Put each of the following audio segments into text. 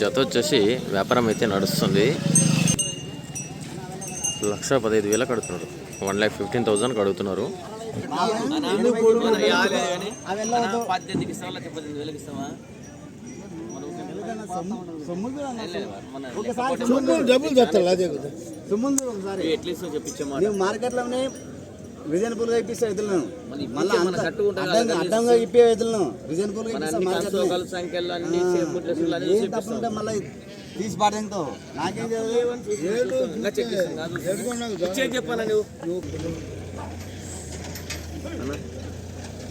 జత వచ్చేసి వ్యాపారం అయితే నడుస్తుంది. లక్ష పదహైదు వేలకు అడుగుతున్నారు వన్ ల్యాక్ ఫిఫ్టీన్ థౌజండ్కి అడుగుతున్నారు. ఇస్తావా సొమ్ములు డబ్బులు నువ్వు మార్కెట్లోనే రీజనబుల్గా ఎదులను మళ్ళీ అడ్డంగా అడ్డంగా ఇప్పే ఎదులను రీజనబుల్గా ఏం తప్పుంటే మళ్ళీ తీసి పాడేంతో నాకేం చెప్పాను నువ్వు? అన్న,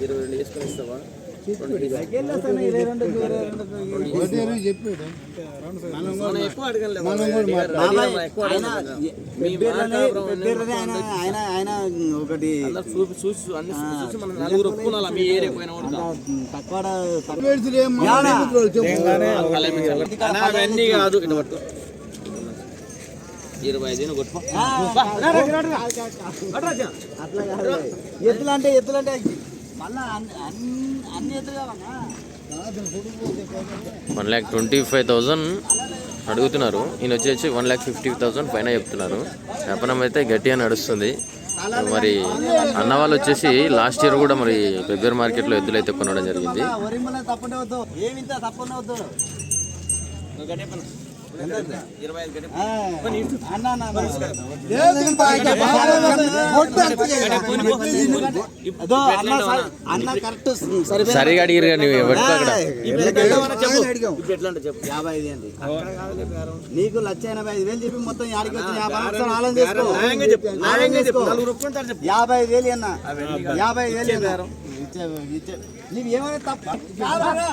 ఇరవై రెండు వేసుకొని ఇస్తావా? ఒకటి అవన్నీ కాదు ఇటు ఇరవై ఐదు అట్లా అంటే ఎత్తులు అంటే one lakh twenty five thousand అడుగుతున్నారు. ఈయన వచ్చేసి వన్ ల్యాక్ ఫిఫ్టీ థౌజండ్ పైన చెప్తున్నారు. వ్యాపారం అయితే గట్టిగా నడుస్తుంది. మరి అన్న వాళ్ళు వచ్చేసి లాస్ట్ ఇయర్ కూడా మరి ఫిబ్రవరి మార్కెట్లో ఎద్దులు అయితే కొనడం జరిగింది. సరిగా అడిగిరు కానీ యాభై ఐదు అండి నీకు లక్ష ఎనభై ఐదు వేలు చెప్పి మొత్తం యాడికి వచ్చిన యాభై ఒకసారి ఆలోచన చేసుకో యాభై ఐదు వేలు అన్న యాభై ఐదు వేలు అన్న. ఇచ్చే ఇచ్చే నీవు ఏమైనా తప్ప కాదు అన్న.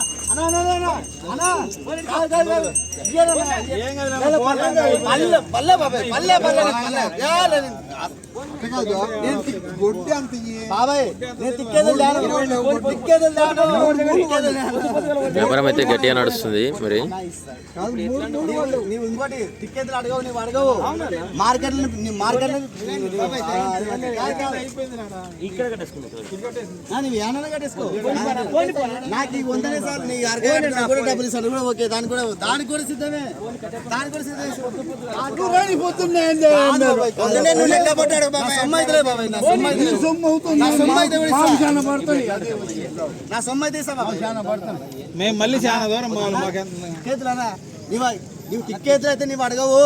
అన్న, వ్యాపారం అయితే గట్టిగా నడుస్తుంది మరి. మార్కెట్ నాకు వందనే సార్ నీ అరగంట నాకు కూడా డబ్బులు ఇస్తాను కూడా ఓకే దానికి కూడా దానికి కూడా సిద్ధమే. దానికి కూడా సిద్ధమే. కాదు బాబాయ్, కాదు. నువ్వు లెక్క పట్టాడు బాబాయ్. నా సొమ్ము అయితే. మేము మళ్ళీ చాలా దూరం పోవాలి? నీవు అయితే అడగవు.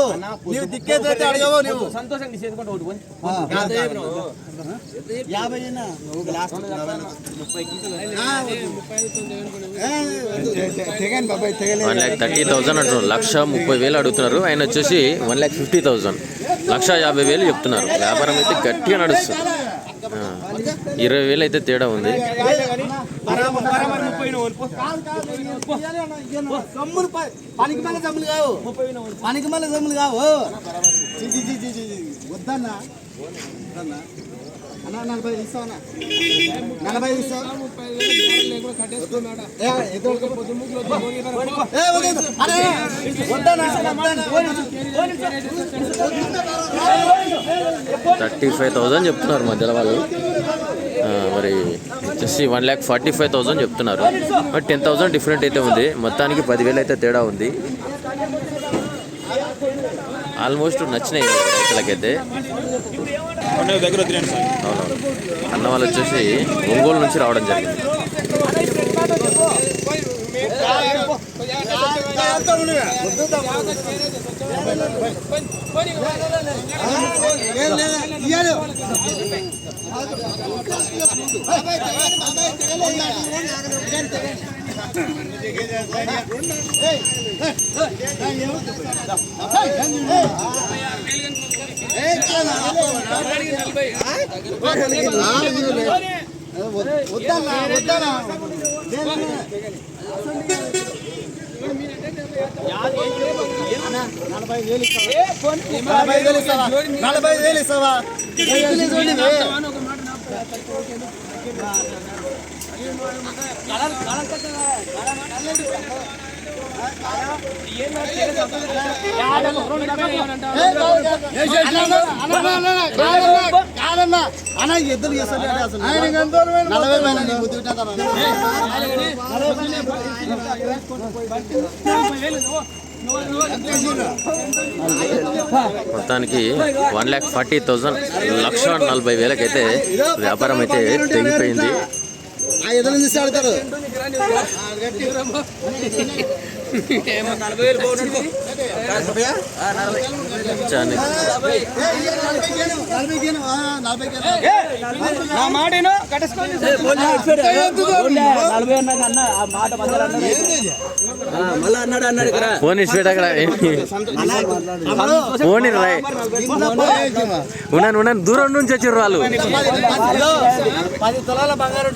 నీవు టిక్కేతులు అయితే అడగవు నువ్వు. యాభై వన్ ల్యాక్ థర్టీ థౌజండ్ అంటున్నారు. లక్ష ముప్పై వేలు అడుగుతున్నారు. ఆయన వచ్చేసి వన్ ల్యాక్ ఫిఫ్టీ థౌజండ్ లక్ష యాభై వేలు చెప్తున్నారు వ్యాపారం అయితే గట్టిగా నడుస్తుంది ఇరవై వేలు అయితే తేడా ఉంది పనికి మళ్ళీ సొమ్ములు కావు వద్దన్నా వద్దన్నా నలభై నలభై థర్టీ ఫైవ్ థౌజండ్ చెప్తున్నారు మధ్యలో వాళ్ళు. మరి వచ్చేసి one lakh forty five thousand చెప్తున్నారు. బట్ టెన్ థౌజండ్ డిఫరెంట్ అయితే ఉంది. మొత్తానికి పదివేలు అయితే తేడా ఉంది. ఆల్మోస్ట్ నచ్చినాయి రైతులకైతే దగ్గర అవునవును. అన్న వాళ్ళు వచ్చేసి ఒంగోలు నుంచి రావడం జరిగింది. ఇయ్యాలి. వద్దన్నా వద్దన్నా నలభై వేలు ఇస్తావా? నలభై వేలు ఇస్తావా? కాదన్నా అన్న ఎద్దులు చేస్తారు అసలు నలభై పైన నేను బుద్ధి మొత్తానికి వన్ ల్యాక్ ఫార్టీ థౌజండ్ లక్ష నలభై వేలకైతే వ్యాపారం అయితే తెగిపోయింది. ఆ ఎదురు చూసి ఆడతారు. నా మాట కట్టేసుకోండి నలభై అన్నాక అన్న ఆ మాట మధ్యలో అన్నాడు మళ్ళీ అన్నాడు అన్నాడు ఇక్కడ. ఫోన్ ఇచ్చి పెట్టు అక్కడ ఫోన్ ఇరు రాయ్. ఉన్నాను ఉన్నాను దూరం నుంచి వచ్చారు వాళ్ళు. పది తులాల బంగారు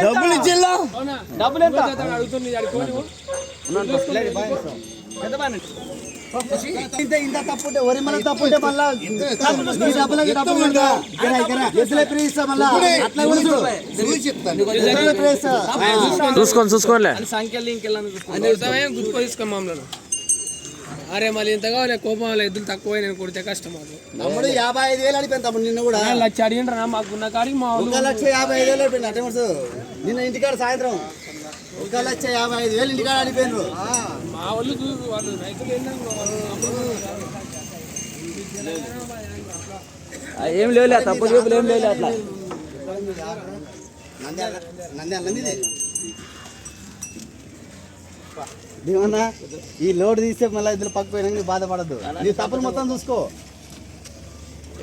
డబ్బులు. ఇచ్చిల్లా. డబ్బులు ఎంత? ఇంత ఇంత తప్పుంటే వరి మళ్ళీ తప్పుంటే మళ్ళా ఈ డబ్బులకి డబ్బులు ఉందా? ఎద్దుల ఫ్రీ ఇస్తా మళ్ళా? అట్లా కూడా చూడు. ఎద్దుల ఫ్రీ ఇస్తా. చూసుకొని చూసుకోనిలే సంఖ్యలు ఇంకెళ్ళాను గుర్తు తీసుకో మామూలు అరే మళ్ళీ ఇంత కావాలి కోపం ఎద్దులు తక్కువ నేను కొడితే కష్టం మాకు. తమ్ముడు యాభై ఐదు వేలు అడిపోయింది తమ్ముడు నిన్న కూడా. లక్ష అడిగిండ్రా మాకు ఉన్న కాడికి మా లక్ష యాభై ఐదు వేలు అయిపోయింది అటే మనసు నిన్న ఇంటికాడ సాయంత్రం. ఒక లక్ష యాభై ఐదు వేలు ఇంటికాడ అడిపోయినారు మా వాళ్ళు చూ- వాళ్ళు రైతులు ఏంటంటే ఏం లేవులే తప్పు చూపులు ఏం లేవులే అట్లా. ఏమన్నా ఈ లోడ్ తీస్తే మళ్ళీ ఇద్దరు పక్క పోయినా బాధపడద్దు. నీ తప్పులు మొత్తం చూసుకో.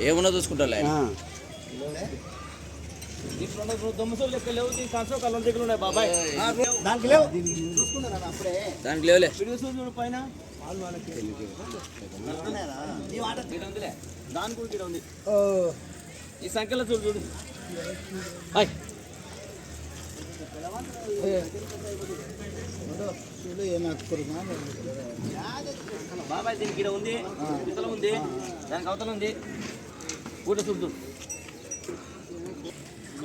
ఏమున్నా చూసుకుంటాలే. దానికి లేవులే. చూడు పైన. దాని కూడా ఇక్కడ ఉంది. ఈ సంఖ్యలో చూడు చూడు? బాబాయ్ దీనికి ఇక్కడ ఉంది. ఇతల ఉంది. దానికి అవతల ఉంది. కూడా చూడు చూడు.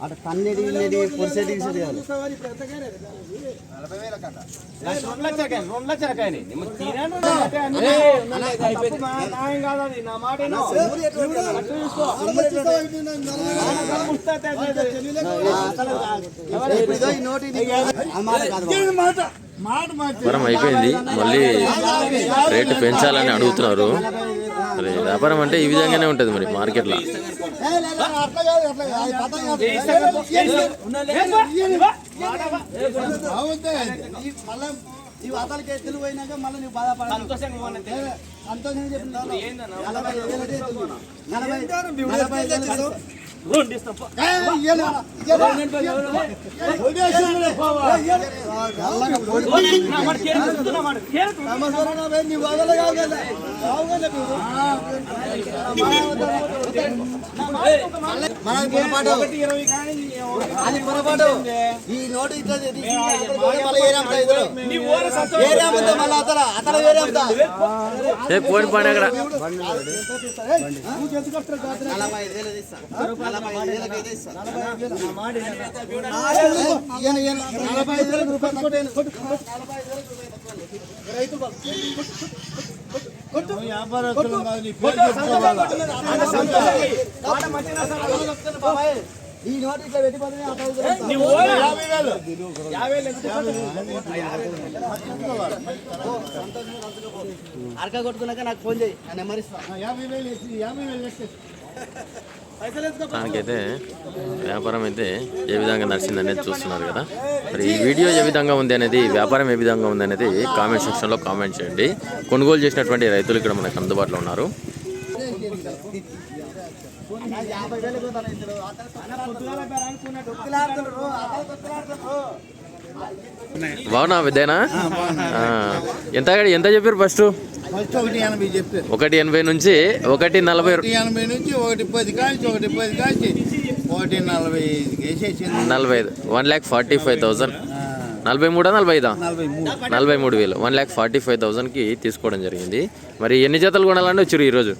అటు కాదు రెండు లక్షల కాయని, రెండు లక్షల కాయని. న్యాయం కాదు అది, నా మాట అట్లా మాట కాదు మాట అయిపోయింది మళ్ళీ రేటు పెంచాలని అడుగుతున్నారు మరి వ్యాపారం అంటే ఈ విధంగానే ఉంటుంది మరి మార్కెట్లో కాదు. బాగుంది ఈ మళ్ళా నువ్వు బాధపడాలి. సంతోషంగా చెప్పిన పొడి. ఈ నోటు ఇట్లా ఏరే అమ్ముతా మళ్ళీ అతల అతల వేరే అమ్ముతా ఏ పోయిన పని అక్కడ నలభై ఐదు అయితే నలభై ఐదు వేలకు రూపాయలు. వ్యాపారస్తులు ఈ నోటు ఇట్లా? అరక కొట్టుకున్నాక నాకు ఫోన్ చేయి. నెంబర్ ఇస్తా. ఆ, యాభై వేలు యాభై వేలు వేసి దానికైతే వ్యాపారం అయితే ఏ విధంగా నడిచింది అనేది చూస్తున్నారు కదా. మరి ఈ వీడియో ఏ విధంగా ఉంది అనేది వ్యాపారం ఏ విధంగా ఉంది అనేది కామెంట్ సెక్షన్లో కామెంట్ చేయండి. కొనుగోలు చేసినటువంటి రైతులు ఇక్కడ మనకు అందుబాటులో ఉన్నారు. యాభై వేలు బాగున్నా. పెద్దనా ఎంత ఎంత చెప్పారు ఫస్ట్ ఫస్ట్ ఒకటి ఎనభై నుంచి ఒకటి నలభై ఎనభై నుంచి ఒకటి పది కాల్చి ఒకటి పది కాల్చి ఒకటి నలభై నలభై ఐదు. One lakh forty five thousand ఆ. నలభై మూడా నలభై ఐదా నలభై మూడు వేలు. వన్ ల్యాక్ ఫార్టీ ఫైవ్ థౌసండ్కి తీసుకోవడం జరిగింది. మరి ఎన్ని జతలు కొనాలంటే వచ్చారు ఈరోజు?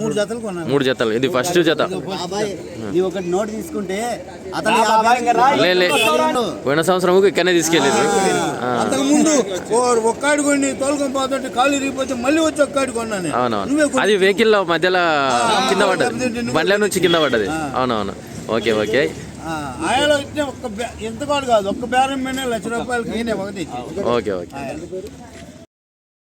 మూడు జతలు మూడు జతలు. ఇది ఫస్ట్ జత. బాబాయ్ నీ ఒకటి నోట్ తీసుకుంటే అతను యాభై లే లే. పోయిన సంవత్సరం ఇక్కడనే. నువ్వే అవునవును. అది వెహికల్ మధ్యలో కింద పడ్డది. బండ్ల నుంచి కింద పడ్డది. అవునవును. Okay okay. ఆ, ఆయనలో ఇచ్చిన ఒక్క ఎంత కాదు కాదు ఒక్క బేరం మీద లక్ష రూపాయలకి ఈయన ఒకటి. Okay okay.